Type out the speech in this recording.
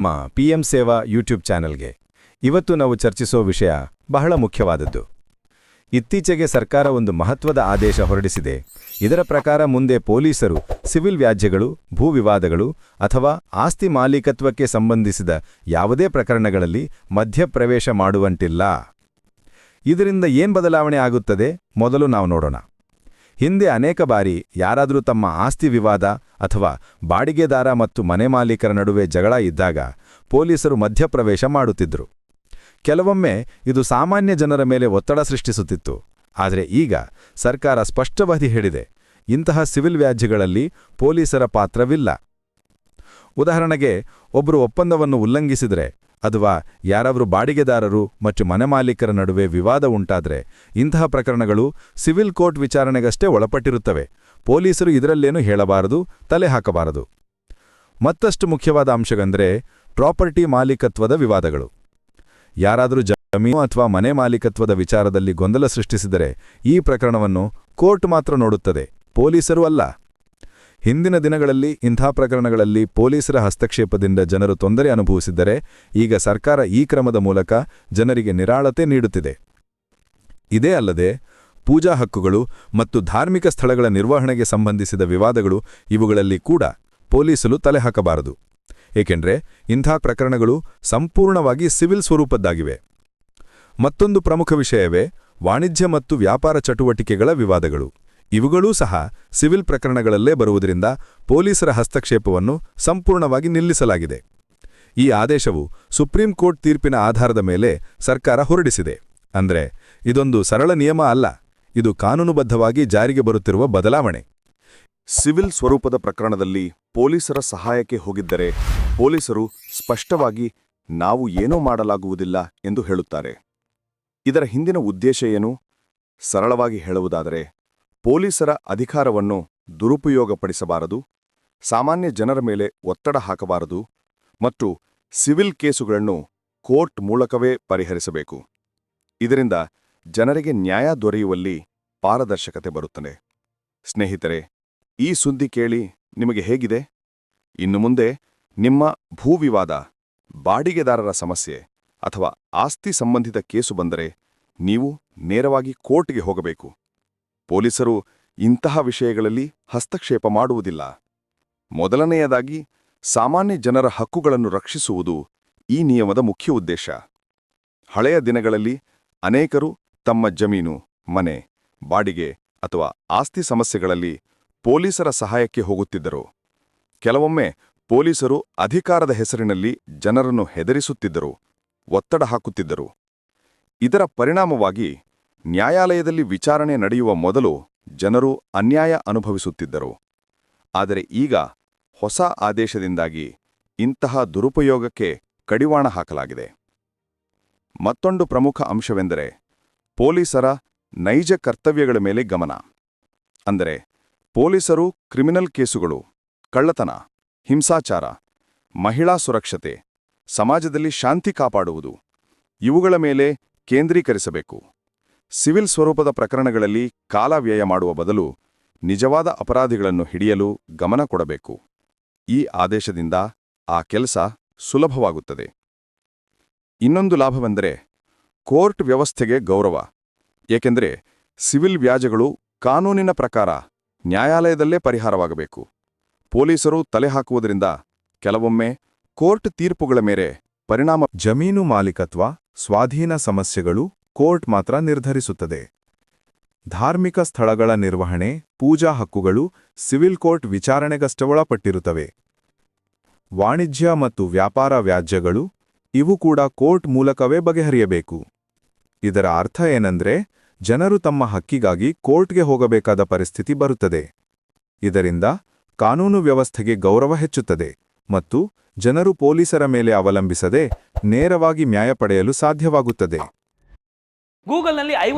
ನಮ್ಮ ಪಿಎಂ ಸೇವಾ ಯೂಟ್ಯೂಬ್ ಚಾನೆಲ್ಗೆ ಇವತ್ತು ನಾವು ಚರ್ಚಿಸೋ ವಿಷಯ ಬಹಳ ಮುಖ್ಯವಾದದ್ದು. ಇತ್ತೀಚೆಗೆ ಸರ್ಕಾರ ಒಂದು ಮಹತ್ವದ ಆದೇಶ ಹೊರಡಿಸಿದೆ. ಇದರ ಪ್ರಕಾರ ಮುಂದೆ ಪೊಲೀಸರು, ಸಿವಿಲ್ ವ್ಯಾಜ್ಯಗಳು, ಭೂವಿವಾದಗಳು ಅಥವಾ ಆಸ್ತಿ ಮಾಲೀಕತ್ವಕ್ಕೆ ಸಂಬಂಧಿಸಿದ ಯಾವುದೇ ಪ್ರಕರಣಗಳಲ್ಲಿ ಮಧ್ಯಪ್ರವೇಶ ಮಾಡುವಂತಿಲ್ಲ. ಇದರಿಂದ ಏನ್ ಬದಲಾವಣೆ ಆಗುತ್ತದೆ? ಮೊದಲು ನಾವು ನೋಡೋಣ. ಹಿಂದೆ ಅನೇಕ ಬಾರಿ ಯಾರಾದರೂ ತಮ್ಮ ಆಸ್ತಿ ವಿವಾದ ಅಥವಾ ಬಾಡಿಗೆದಾರ ಮತ್ತು ಮನೆ ಮಾಲೀಕರ ನಡುವೆ ಜಗಳ ಇದ್ದಾಗ ಪೊಲೀಸರು ಮಧ್ಯಪ್ರವೇಶ ಮಾಡುತ್ತಿದ್ದರು ಕೆಲವೊಮ್ಮೆ ಇದು ಸಾಮಾನ್ಯ ಜನರ ಮೇಲೆ ಒತ್ತಡ ಸೃಷ್ಟಿಸುತ್ತಿತ್ತು. ಆದರೆ ಈಗ ಸರ್ಕಾರ ಸ್ಪಷ್ಟವಾಗಿ ಹೇಳಿದೆ, ಇಂತಹ ಸಿವಿಲ್ ವ್ಯಾಜ್ಯಗಳಲ್ಲಿ ಪೊಲೀಸರ ಪಾತ್ರವಿಲ್ಲ. ಉದಾಹರಣೆಗೆ ಒಬ್ಬರು ಒಪ್ಪಂದವನ್ನು ಉಲ್ಲಂಘಿಸಿದರೆ ಅಥವಾ ಯಾರಾದರೂ ಬಾಡಿಗೆದಾರರು ಮತ್ತು ಮನೆ ಮಾಲೀಕರ ನಡುವೆ ವಿವಾದ ಉಂಟಾದರೆ ಇಂತಹ ಪ್ರಕರಣಗಳು ಸಿವಿಲ್ ಕೋರ್ಟ್ ವಿಚಾರಣೆಗಷ್ಟೇ ಒಳಪಟ್ಟಿರುತ್ತವೆ. ಪೊಲೀಸರು ಇದರಲ್ಲೇನೂ ಹೇಳಬಾರದು, ತಲೆ ಹಾಕಬಾರದು. ಮತ್ತಷ್ಟು ಮುಖ್ಯವಾದ ಅಂಶವೆಂದರೆ ಪ್ರಾಪರ್ಟಿ ಮಾಲೀಕತ್ವದ ವಿವಾದಗಳು. ಯಾರಾದರೂ ಜಮೀನು ಅಥವಾ ಮನೆ ಮಾಲೀಕತ್ವದ ವಿಚಾರದಲ್ಲಿ ಗೊಂದಲ ಸೃಷ್ಟಿಸಿದರೆ ಈ ಪ್ರಕರಣವನ್ನು ಕೋರ್ಟ್ ಮಾತ್ರ ನೋಡುತ್ತದೆ, ಪೊಲೀಸರು ಅಲ್ಲ. ಹಿಂದಿನ ದಿನಗಳಲ್ಲಿ ಇಂಥ ಪ್ರಕರಣಗಳಲ್ಲಿ ಪೊಲೀಸರ ಹಸ್ತಕ್ಷೇಪದಿಂದ ಜನರು ತೊಂದರೆ ಅನುಭವಿಸಿದ್ದರೆ ಈಗ ಸರ್ಕಾರ ಈ ಕ್ರಮದ ಮೂಲಕ ಜನರಿಗೆ ನಿರಾಳತೆ ನೀಡುತ್ತಿದೆ. ಇದೇ ಅಲ್ಲದೆ ಪೂಜಾ ಹಕ್ಕುಗಳು ಮತ್ತು ಧಾರ್ಮಿಕ ಸ್ಥಳಗಳ ನಿರ್ವಹಣೆಗೆ ಸಂಬಂಧಿಸಿದ ವಿವಾದಗಳು ಇವುಗಳಲ್ಲಿ ಕೂಡ ಪೊಲೀಸರು ತಲೆ ಹಾಕಬಾರದು ಏಕೆಂದರೆ ಇಂಥ ಪ್ರಕರಣಗಳು ಸಂಪೂರ್ಣವಾಗಿ ಸಿವಿಲ್ ಸ್ವರೂಪದ್ದಾಗಿವೆ. ಮತ್ತೊಂದು ಪ್ರಮುಖ ವಿಷಯವೇ ವಾಣಿಜ್ಯ ಮತ್ತು ವ್ಯಾಪಾರ ಚಟುವಟಿಕೆಗಳ ವಿವಾದಗಳು. ಇವುಗಳೂ ಸಹ ಸಿವಿಲ್ ಪ್ರಕರಣಗಳಲ್ಲೇ ಬರುವುದರಿಂದ ಪೊಲೀಸರ ಹಸ್ತಕ್ಷೇಪವನ್ನು ಸಂಪೂರ್ಣವಾಗಿ ನಿಲ್ಲಿಸಲಾಗಿದೆ. ಈ ಆದೇಶವು ಸುಪ್ರೀಂ ಕೋರ್ಟ್ ತೀರ್ಪಿನ ಆಧಾರದ ಮೇಲೆ ಸರ್ಕಾರ ಹೊರಡಿಸಿದೆ. ಅಂದ್ರೆ, ಇದೊಂದು ಸರಳ ನಿಯಮ ಅಲ್ಲ, ಇದು ಕಾನೂನುಬದ್ಧವಾಗಿ ಜಾರಿಗೆ ಬರುತ್ತಿರುವ ಬದಲಾವಣೆ. ಸಿವಿಲ್ ಸ್ವರೂಪದ ಪ್ರಕರಣದಲ್ಲಿ ಪೊಲೀಸರ ಸಹಾಯಕ್ಕೆ ಹೋಗಿದ್ದರೆ ಪೊಲೀಸರು ಸ್ಪಷ್ಟವಾಗಿ ನಾವು ಏನೂ ಮಾಡಲಾಗುವುದಿಲ್ಲ ಎಂದು ಹೇಳುತ್ತಾರೆ. ಇದರ ಹಿಂದಿನ ಉದ್ದೇಶ ಏನು? ಸರಳವಾಗಿ ಹೇಳುವುದಾದರೆ ಪೊಲೀಸರ ಅಧಿಕಾರವನ್ನು ದುರುಪಯೋಗಪಡಿಸಬಾರದು, ಸಾಮಾನ್ಯ ಜನರ ಮೇಲೆ ಒತ್ತಡ ಹಾಕಬಾರದು ಮತ್ತು ಸಿವಿಲ್ ಕೇಸುಗಳನ್ನು ಕೋರ್ಟ್ ಮೂಲಕವೇ ಪರಿಹರಿಸಬೇಕು. ಇದರಿಂದ ಜನರಿಗೆ ನ್ಯಾಯ ದೊರೆಯುವಲ್ಲಿ ಪಾರದರ್ಶಕತೆ ಬರುತ್ತದೆ. ಸ್ನೇಹಿತರೆ, ಈ ಸುದ್ದಿ ಕೇಳಿ ನಿಮಗೆ ಹೇಗಿದೆ? ಇನ್ನು ಮುಂದೆ ನಿಮ್ಮ ಭೂವಿವಾದ, ಬಾಡಿಗೆದಾರರ ಸಮಸ್ಯೆ ಅಥವಾ ಆಸ್ತಿ ಸಂಬಂಧಿತ ಕೇಸು ಬಂದರೆ ನೀವು ನೇರವಾಗಿ ಕೋರ್ಟ್ಗೆ ಹೋಗಬೇಕು. ಪೊಲೀಸರು ಇಂತಹ ವಿಷಯಗಳಲ್ಲಿ ಹಸ್ತಕ್ಷೇಪ ಮಾಡುವುದಿಲ್ಲ. ಮೊದಲನೆಯದಾಗಿ, ಸಾಮಾನ್ಯ ಜನರ ಹಕ್ಕುಗಳನ್ನು ರಕ್ಷಿಸುವುದು ಈ ನಿಯಮದ ಮುಖ್ಯ ಉದ್ದೇಶ. ಹಳೆಯ ದಿನಗಳಲ್ಲಿ ಅನೇಕರು ತಮ್ಮ ಜಮೀನು, ಮನೆ, ಬಾಡಿಗೆ ಅಥವಾ ಆಸ್ತಿ ಸಮಸ್ಯೆಗಳಲ್ಲಿ ಪೊಲೀಸರ ಸಹಾಯಕ್ಕೆ ಹೋಗುತ್ತಿದ್ದರು. ಕೆಲವೊಮ್ಮೆ ಪೊಲೀಸರು ಅಧಿಕಾರದ ಹೆಸರಿನಲ್ಲಿ ಜನರನ್ನು ಹೆದರಿಸುತ್ತಿದ್ದರು, ಒತ್ತಡ ಹಾಕುತ್ತಿದ್ದರು. ಇದರ ಪರಿಣಾಮವಾಗಿ ನ್ಯಾಯಾಲಯದಲ್ಲಿ ವಿಚಾರಣೆ ನಡೆಯುವ ಮೊದಲು ಜನರು ಅನ್ಯಾಯ ಅನುಭವಿಸುತ್ತಿದ್ದರು. ಆದರೆ ಈಗ ಹೊಸ ಆದೇಶದಿಂದಾಗಿ ಇಂತಹ ದುರುಪಯೋಗಕ್ಕೆ ಕಡಿವಾಣ ಹಾಕಲಾಗಿದೆ. ಮತ್ತೊಂದು ಪ್ರಮುಖ ಅಂಶವೆಂದರೆ ಪೊಲೀಸರ ನೈಜ ಕರ್ತವ್ಯಗಳ ಮೇಲೆ ಗಮನ. ಅಂದರೆ ಪೊಲೀಸರು ಕ್ರಿಮಿನಲ್ ಕೇಸುಗಳು, ಕಳ್ಳತನ, ಹಿಂಸಾಚಾರ, ಮಹಿಳಾ ಸುರಕ್ಷತೆ, ಸಮಾಜದಲ್ಲಿ ಶಾಂತಿ ಕಾಪಾಡುವುದು, ಇವುಗಳ ಮೇಲೆ ಕೇಂದ್ರೀಕರಿಸಬೇಕು. ಸಿವಿಲ್ ಸ್ವರೂಪದ ಪ್ರಕರಣಗಳಲ್ಲಿ ಕಾಲ ವ್ಯಯ ಮಾಡುವ ಬದಲು ನಿಜವಾದ ಅಪರಾಧಿಗಳನ್ನು ಹಿಡಿಯಲು ಗಮನ ಕೊಡಬೇಕು. ಈ ಆದೇಶದಿಂದ ಆ ಕೆಲಸ ಸುಲಭವಾಗುತ್ತದೆ. ಇನ್ನೊಂದು ಲಾಭವೆಂದರೆ ಕೋರ್ಟ್ ವ್ಯವಸ್ಥೆಗೆ ಗೌರವ. ಏಕೆಂದರೆ ಸಿವಿಲ್ ವ್ಯಾಜ್ಯಗಳು ಕಾನೂನಿನ ಪ್ರಕಾರ ನ್ಯಾಯಾಲಯದಲ್ಲೇ ಪರಿಹಾರವಾಗಬೇಕು. ಪೊಲೀಸರು ತಲೆ ಹಾಕುವುದರಿಂದ ಕೆಲವೊಮ್ಮೆ ಕೋರ್ಟ್ ತೀರ್ಪುಗಳ ಮೇರೆ ಪರಿಣಾಮ ಜಮೀನು ಮಾಲೀಕತ್ವ, ಸ್ವಾಧೀನ ಸಮಸ್ಯೆಗಳು ಕೋರ್ಟ್ ಮಾತ್ರ ನಿರ್ಧರಿಸುತ್ತದೆ. ಧಾರ್ಮಿಕ ಸ್ಥಳಗಳ ನಿರ್ವಹಣೆ, ಪೂಜಾ ಹಕ್ಕುಗಳು, ಸಿವಿಲ್ ಕೋರ್ಟ್ ವಿಚಾರಣೆಗಷ್ಟೇ ಒಳಪಟ್ಟಿರುತ್ತವೆ ವಾಣಿಜ್ಯ ಮತ್ತು ವ್ಯಾಪಾರ ವ್ಯಾಜ್ಯಗಳು, ಇವು ಕೂಡ ಕೋರ್ಟ್ ಮೂಲಕವೇ ಬಗೆಹರಿಯಬೇಕು. ಇದರ ಅರ್ಥ ಏನೆಂದರೆ, ಜನರು ತಮ್ಮ ಹಕ್ಕಿಗಾಗಿ ಕೋರ್ಟ್ಗೆ ಹೋಗಬೇಕಾದ ಪರಿಸ್ಥಿತಿ ಬರುತ್ತದೆ. ಇದರಿಂದ ಕಾನೂನು ವ್ಯವಸ್ಥೆಗೆ ಗೌರವ ಹೆಚ್ಚುತ್ತದೆ ಮತ್ತು ಜನರು ಪೊಲೀಸರ ಮೇಲೆ ಅವಲಂಬಿಸದೆ ನೇರವಾಗಿ ನ್ಯಾಯ ಪಡೆಯಲು ಸಾಧ್ಯವಾಗುತ್ತದೆ. ಗೂಗಲ್ನಲ್ಲಿ ಐವತ್ತು